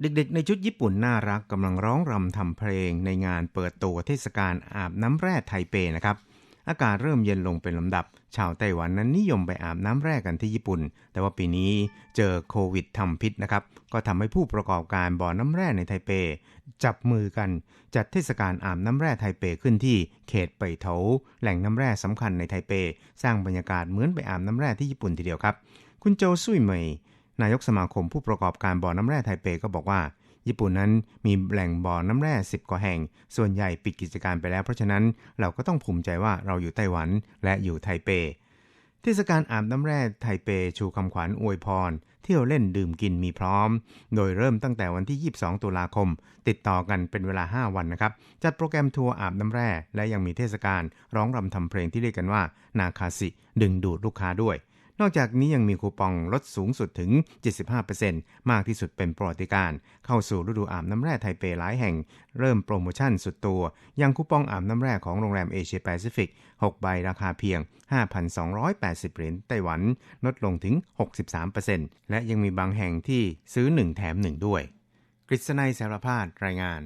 เด็กๆ ในชุดญี่ปุ่นน่ารักกำลังร้องรำทำเพลงในงานเปิดตัวเทศกาลอาบน้ำแร่ไทเปนะครับ อากาศเริ่มเย็นลงเป็นลำดับ ชาวไต้หวันนั้นนิยมไปอาบน้ำแร่กันที่ญี่ปุ่น แต่ว่าปีนี้เจอโควิดทำพิษนะครับ ก็ทำให้ผู้ประกอบการบ่อน้ำแร่ในไทเป จับมือกันจัดเทศกาลอาบน้ำแร่ไทเปขึ้นที่เขตไปเถาแหล่งน้ำแร่สำคัญในไทเป สร้างบรรยากาศเหมือนไปอาบน้ำแร่ที่ญี่ปุ่นทีเดียวครับ คุณโจซุยเหมย นายกสมาคมผู้ประกอบการบ่อน้ำแร่ไทเปก็บอกว่า ญี่ปุ่นนั้นมีแหล่งบ่อน้ำแร่ 10 กว่าแห่ง ส่วนใหญ่ปิดกิจการไปแล้ว เพราะฉะนั้นเราก็ต้องภูมิใจว่าเราอยู่ไต้หวันและอยู่ไทเป เทศกาลอาบน้ำแร่ไทเปชูคำขวัญอวยพร เที่ยวเล่นดื่มกินมีพร้อม โดยเริ่มตั้งแต่วันที่ 22 ตุลาคม ติดต่อกันเป็นเวลา 5 วันนะครับ จัดโปรแกรมทัวร์อาบน้ำแร่และยังมีเทศกาลร้องรำทำเพลงที่เรียกกันว่า นาคาสิ ดึงดูดลูกค้าด้วย นอกจากนี้ยังมีคูปองลดสูงสุดถึง 75%มากที่สุดเป็นประวัติการ เข้าสู่ฤดูอาบน้ำแร่ไทเปหลายแห่ง เริ่มโปรโมชั่นสุดตัว ยังคูปองอาบน้ำแร่ของโรงแรมเอเชียแปซิฟิก 6 ใบราคาเพียง 5,280 เหรียญไต้หวัน ลดลงถึง 63%และยังมีบางแห่งที่ซื้อ 1 แถม 1 ด้วย กฤษณัยสารพาดรายงาน